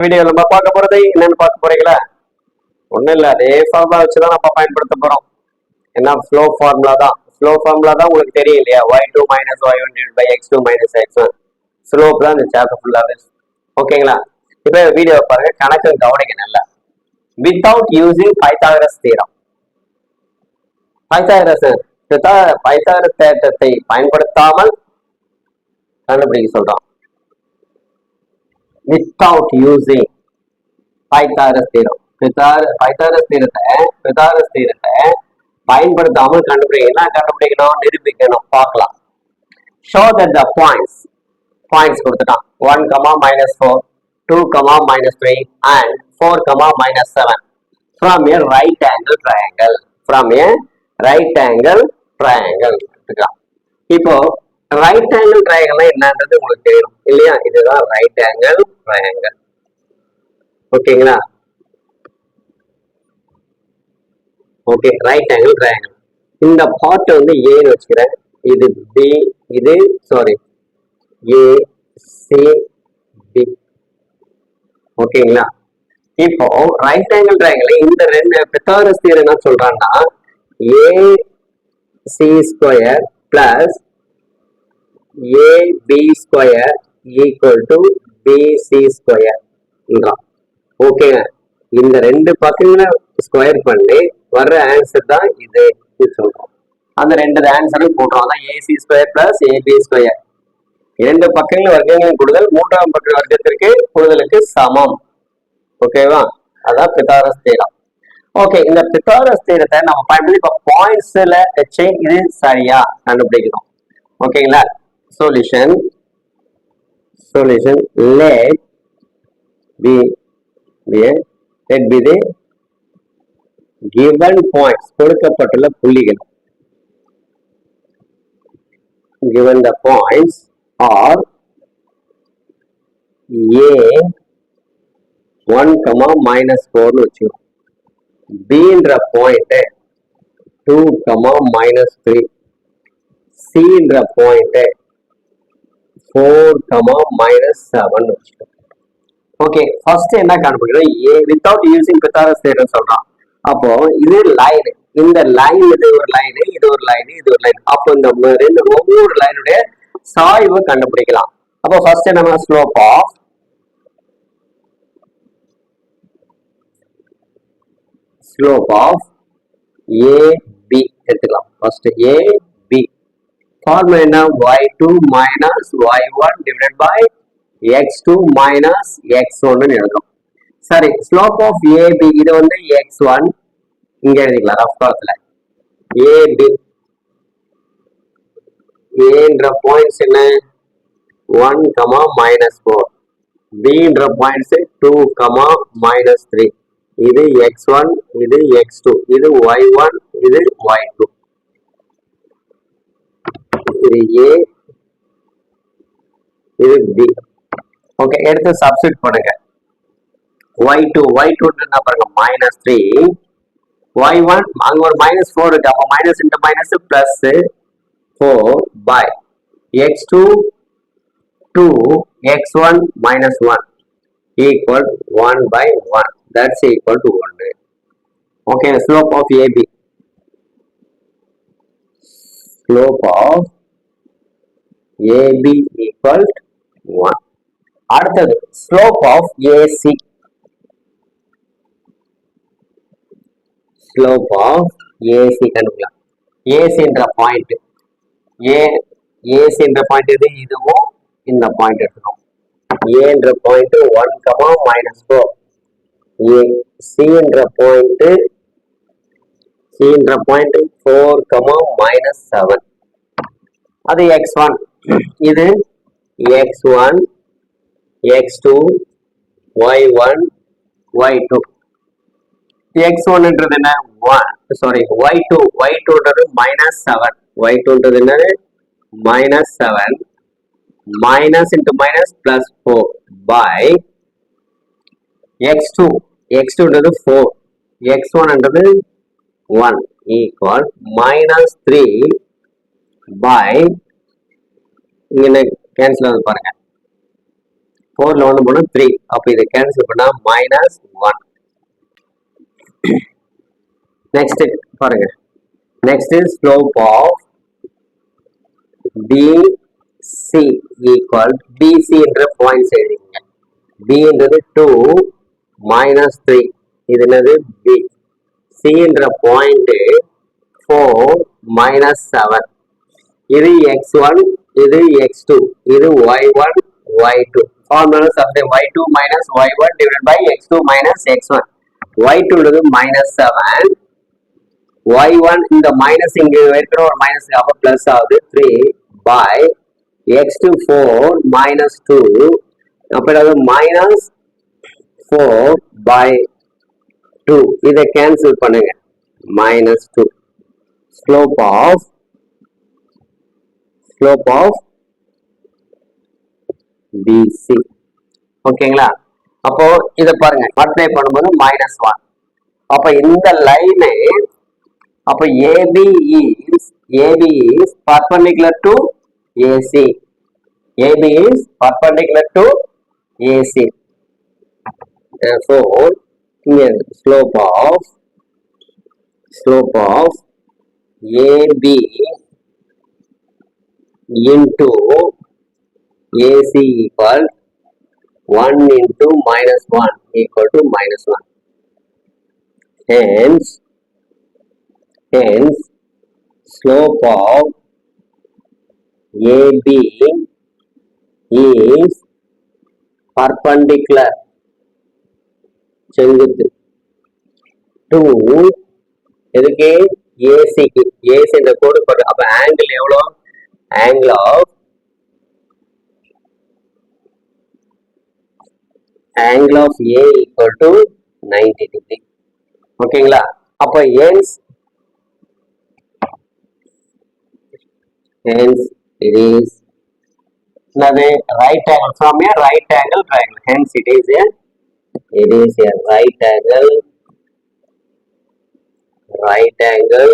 Video நம்ம பார்க்க போறது என்னன்னு பார்க்க போறீங்களா? ஒண்ணும் இல்ல அதே ஃபார்முலா வச்சுதான் நம்ம பயன்படுத்த போறோம். என்ன ஃப்ளோ ஃபார்முலா தான். ஃப்ளோ ஃபார்முலா தான் உங்களுக்கு தெரியும் இல்லையா? Y two minus Y one by X two minus X one slope தான் இந்த சாப்டர் ஃபுல்லாவே ஓகேங்களா இப்போ வீடியோ பாருங்க. கணக்கு கவனிக்க நல்லா. Without using Pythagoras theorem Pythagoras Pythagoras தேட்டத்தை பயன்படுத்தாமல் கண்டுபிடிக்க சொல்றோம். வித்தவுட் யூசிங் பைத்தாரஸ் தீரம் பித்தார- பைத்தாரஸ் தீரத்தை பித்தாரஸ் தீரத்தை பயன்படுத்தாமல் கண்டுபிடிக்க என்ன கண்டுபிடிக்கணும் நிரூபிக்கணும் பார்க்கலாம். Show that the points points கொடுத்துட்டான். One comma minus four two comma minus three and four comma minus seven from a right angle triangle from a right angle triangle எடுத்துக்கலாம். இப்போ ரைட் ஆங்கிள் ட்ரையாங்கிள் என்னன்றது உங்களுக்கு தெரியும். இல்லையா? இதுதான் right angle triangle ஓகேங்களா okay right angle triangle இந்த part வந்து ஏன்னு வச்சுக்கிறேன். இது பி இது சாரி ஏ சி பி ஓகேங்களா இப்போ ரைட் ஆங்கிள் ட்ரையாங்கிள் இந்த ரெண்டு பித்தாரஸ் தியர் என்ன சொல்றாங்கன்னா A C square plus AB square equal to BC square ஓகேங்க இந்த ரெண்டு பக்கங்களை ஸ்கொயர் பண்ணி வர்ற ஆன்சர் தான் இது சொல்றோம். அந்த ரெண்டு ஆன்சரும் போடுறோம் அதான் AC square plus AB square இரண்டு பக்கங்கள் வர்க்கங்களின் கூடுதல் மூன்றாம் பக்க வர்க்கத்திற்கு கூடுதலுக்கு சமம். ஓகேவா அதான் பித்தாரஸ் தேரம் ஓகே இந்த பித்தாரஸ் தேரத்தை நம்ம பயன்படுத்தி இப்போ பாயிண்ட்ஸ்ல வச்சு இது சரியா கண்டுபிடிக்கணும். ஓகேங்களா solution solution let be let be the given points கொடுக்கப்பட்டுள்ள புள்ளிகள் given the points are a 1 comma minus 4 னு வச்சுக்கோ bன்ற point 2 comma minus 3 cன்ற point four comma minus seven okay first என்ன கண்டுபிடிக்கிறோம்? A without using Pythagoras theorem சொல்றான். அப்போ இது line இந்த லைன் இது ஒரு லைன் இது ஒரு லைன் இது ஒரு லைன் அப்போ இந்த ரெண்டு ஒவ்வொரு லைனுடைய சாய்வு கண்டுபிடிக்கலாம். அப்போ ஃபர்ஸ்ட் என்ன slope of slope of A B எடுத்துக்கலாம். First A formula y2 minus y1 divided by x2 minus x1 எழுதும் சரி slope of AB இது வந்து x1 இங்க எழுதிக்கலாம் rough காலத்துல AB A என்ற பாயிண்ட்ஸ் என்ன 1 கமா minus 4 B என்ற பாயிண்ட்ஸ் 2 கமா minus 3 இது x1 இது x2 இது y1 இது y2 த்ரீ இது பி ஓகே எடுத்து சப்ஸ்டிட் பண்ணுங்க ஒய் டூ ஒய் டூ என்ன பாருங்க மைனஸ் த்ரீ ஒய் ஒன் அங்கே ஒரு மைனஸ் ஃபோர் இருக்கு அப்போ minus into minus plus four by X two two X one minus one equal 1 by 1 that's equal to 1 okay slope of AB slope of AB equal one அடுத்தது slope of AC slope of AC கண்டுபிடிக்கலாம். ஏசின்ற point A ஏசின்ற point இது இதுவும் இந்த point எடுத்துக்கணும். ஏன்ற point one comma minus four A சின்ற point சின்ற point four comma minus seven அது எக்ஸ் ஒன் இது X one X two Y one Y two X ஒன்ன்றது என்ன? One sorry Y two Y டூன்றது minus seven Y டூன்றது என்னது minus seven minus into minus plus four by X two X டூன்றது four X ஒன்ன்றது one equal minus three by இங்க cancel ஆகுது பாருங்க. ஃபோர்ல ஒன்று போனால் three அப்போ இதை கேன்சல் பண்ணால் மைனஸ் ஒன் நெக்ஸ்ட் பாருங்க. Next is slope of BC equal பிசின்ற points எழுதிங்க பின்றது டூ மைனஸ் த்ரீ இது என்னது? பி சின்ற பாயிண்ட்டு ஃபோர் மைனஸ் செவன் இது எக்ஸ் ஒன் இது எக்ஸ் டூ இது Y one Y two formula supply Y two minus Y one divide by X two minus X one Y டூன்றது minus seven Y one இந்த minus இங்க இருக்கிற ஒரு minus அப்போ plus ஆகுது. Three by X two four minus two அப்போ minus four by two இதை cancel பண்ணுங்க. Minus two slope of slope of BC ஓகேங்களா அப்போ இதை பாருங்க. மல்டிப்ளை பண்ணும்போது மைனஸ் ஒன் அப்ப இந்த லைனு அப்ப AB is AB is perpendicular to AC AB is perpendicular to AC therefore இங்க slope of slope of AB into AC equal 1 into minus 1 equal to minus 1. Hence, hence slope of AB is perpendicular செங்குத்து two எதுக்கு ஏசிக்கு AC இந்த கோடு போடு அப்ப angle எவ்வளோ angle of angle of A equal to 90 degree. ஓகேங்களா அப்போ ஏன்ஸ் hence it is என்னது right angle from A right angle triangle hence it is a it is a right angle right angle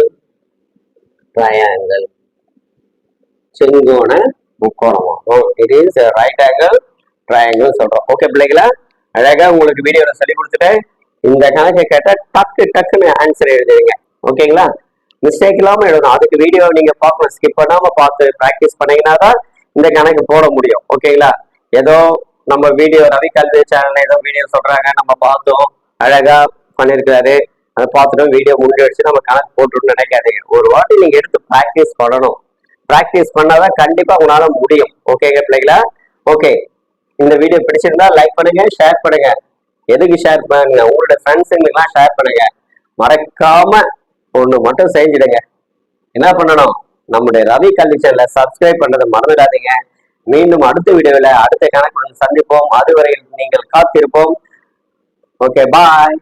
triangle செங்கோண முக்கோணமாகும் it is right angle triangle சொல்றோம். Okay பிள்ளைங்களா அழகா உங்களுக்கு வீடியோல சொல்லி கொடுத்துட்டேன். இந்த கணக்கை கேட்டா டக்கு டக்குன்னு ஆன்சர் எழுதுவீங்க. ஓகேங்களா மிஸ்டேக் இல்லாம எழுதணும். அதுக்கு வீடியோ நீங்க பார்க்கணும். ஸ்கிப் பண்ணாம பார்த்து ப்ராக்டிஸ் பண்ணீங்கன்னா தான் இந்த கணக்கு போட முடியும். ஓகேங்களா ஏதோ நம்ம வீடியோ ரவி கல்வி சேனல்ல ஏதோ வீடியோ சொல்றாங்க. நம்ம பார்த்தோம். அழகா பண்ணிருக்காரு அதை பார்த்துட்டோம் வீடியோ முடிஞ்சிடுச்சு நம்ம கணக்கு போட்டுட்டு நினைக்காதீங்க. ஒரு வாட்டி நீங்க எடுத்து ப்ராக்டிஸ் பண்ணணும். ப்ராக்டிஸ் பண்ணாதான் கண்டிப்பா உங்களால முடியும். ஓகேங்க பிள்ளைங்களா ஓகே இந்த வீடியோ பிடிச்சிருந்தா லைக் பண்ணுங்க ஷேர் பண்ணுங்க. எதுக்கு ஷேர் பண்ணுங்க? உங்களோட ஃப்ரெண்ட்ஸுங்களுக்குலாம் ஷேர் பண்ணுங்க. மறக்காம ஒன்று மட்டும் செஞ்சிடுங்க. என்ன பண்ணணும்? நம்முடைய ரவி கல்வி சேனலை சப்ஸ்கிரைப் பண்ணதை மறந்துடாதீங்க. மீண்டும் அடுத்த வீடியோவில் அடுத்த கணக்குடன் சந்திப்போம். அதுவரையில் நீங்கள் காத்திருப்போம். Okay bye